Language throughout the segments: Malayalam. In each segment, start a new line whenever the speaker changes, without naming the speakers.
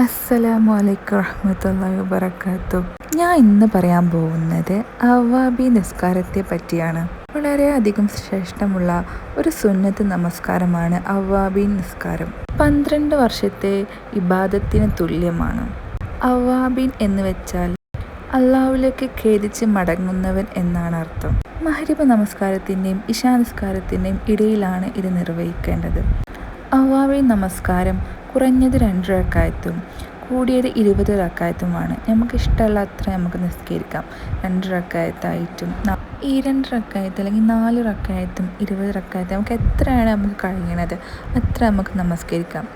അസ്സലാമു അലൈക്കും വറഹമത്തല്ലാ വബറകാത്തു ഞാൻ ഇന്ന് പറയാൻ പോകുന്നത് അവാബി നിസ്കാരത്തെ പറ്റിയാണ്. വളരെയധികം ശ്രേഷ്ഠമുള്ള ഒരു സുന്നത്ത് നമസ്കാരമാണ് അവാബി നിസ്കാരം. പന്ത്രണ്ട് വർഷത്തെ ഇബാദത്തിന് തുല്യമാണ്. അവാബിൻ എന്ന് വെച്ചാൽ അള്ളാഹുലേക്ക് ഖേദിച്ച് മടങ്ങുന്നവൻ എന്നാണ് അർത്ഥം. മഹരിബ നമസ്കാരത്തിന്റെയും ഇശാ നിസ്കാരത്തിന്റെയും ഇടയിലാണ് ഇത് നിർവഹിക്കേണ്ടത്. അവാബി നമസ്കാരം കുറഞ്ഞത് രണ്ട് റക്കായത്തും കൂടിയത് ഇരുപത് റക്കായത്തുമാണ് നമുക്ക് ഇഷ്ടമുള്ള അത്ര നമുക്ക് നിസ്കരിക്കാം. രണ്ട് റക്കായത്തായിട്ടും ഈ രണ്ട് റക്കായത്ത് അല്ലെങ്കിൽ നാല് റക്കായത്തും ഇരുപത് റക്കായത്തും നമുക്ക് എത്രയാണ് നമുക്ക് കഴിയണത് അത്ര നമുക്ക് നമസ്കരിക്കാം.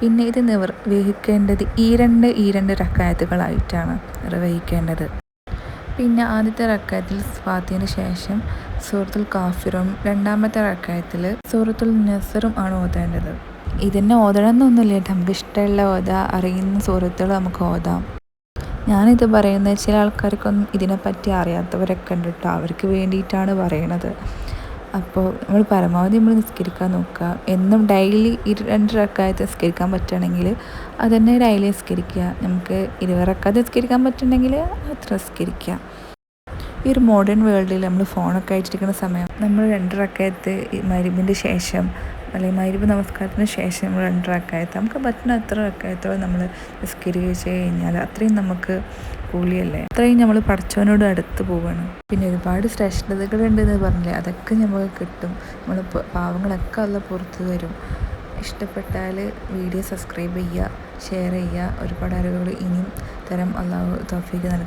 പിന്നെ ഇത് നിർവഹിക്കേണ്ടത് ഈ രണ്ട് ഈ രണ്ട് റക്കായത്തുകളായിട്ടാണ് നിർവഹിക്കേണ്ടത്. പിന്നെ ആദ്യത്തെ റക്കായത്തിൽ സ്വാതിന് ശേഷം സൂറത്തുൽ കാഫിറും രണ്ടാമത്തെ റക്കായത്തിൽ സൂറത്തുൽ നസറും ആണ് ഓതേണ്ടത്. ഇതിനെ ഓതണമെന്നൊന്നുമില്ല കേട്ടോ നമുക്ക് ഇഷ്ടമുള്ള ഓതാ അറിയുന്ന സുഹൃത്തുക്കൾ നമുക്ക് ഓതാം. ഞാനിത് പറയുന്നത് ചില ആൾക്കാർക്കൊന്നും ഇതിനെപ്പറ്റി അറിയാത്തവരൊക്കെ ഉണ്ട് കേട്ടോ അവർക്ക് വേണ്ടിയിട്ടാണ് പറയണത്. അപ്പോൾ നമ്മൾ പരമാവധി നമ്മൾ നിസ്കരിക്കാൻ നോക്കുക. എന്നും ഡെയിലി രണ്ട് റക്കായത്ത് നിസ്കരിക്കാൻ പറ്റുകയാണെങ്കിൽ അതന്നെ ഡെയിലി നിസ്കരിക്കുക. നമുക്ക് ഇരുപത് റക്കാത്ത് നിസ്കരിക്കാൻ പറ്റുന്നുണ്ടെങ്കിൽ അത്ര നിസ്കരിക്കുക. ഈ ഒരു മോഡേൺ വേൾഡിൽ നമ്മൾ ഫോണൊക്കെ അയച്ചിരിക്കുന്ന സമയം നമ്മൾ രണ്ട് റക്കായത്ത് മരുമിന്റെ ശേഷം അല്ലെങ്കിൽ മരുവ് നമസ്കാരത്തിന് ശേഷം നമ്മൾ രണ്ട് റക്കായത്ത് നമുക്ക് പറ്റുന്ന അത്ര റക്കായത്തോളം നമ്മൾ നിസ്കരിച്ച് കഴിഞ്ഞാൽ അത്രയും നമുക്ക് കൂലിയല്ലേ അത്രയും നമ്മൾ പഠിച്ചവനോട് അടുത്ത് പോവാണ്. പിന്നെ ഒരുപാട് ശ്രേഷ്ഠതകളുണ്ട് എന്ന് പറഞ്ഞില്ലേ? അതൊക്കെ നമുക്ക് കിട്ടും. നമ്മൾ പാവങ്ങളൊക്കെ അല്ല പുറത്ത് തരും ഇഷ്ടപ്പെട്ടാൽ വീഡിയോ സബ്സ്ക്രൈബ് ചെയ്യുക ഷെയർ ചെയ്യുക. ഒരുപാട് അറിവുകൾ ഇനിയും തരം അള്ളാഹു തോഫിക്ക് നൽകും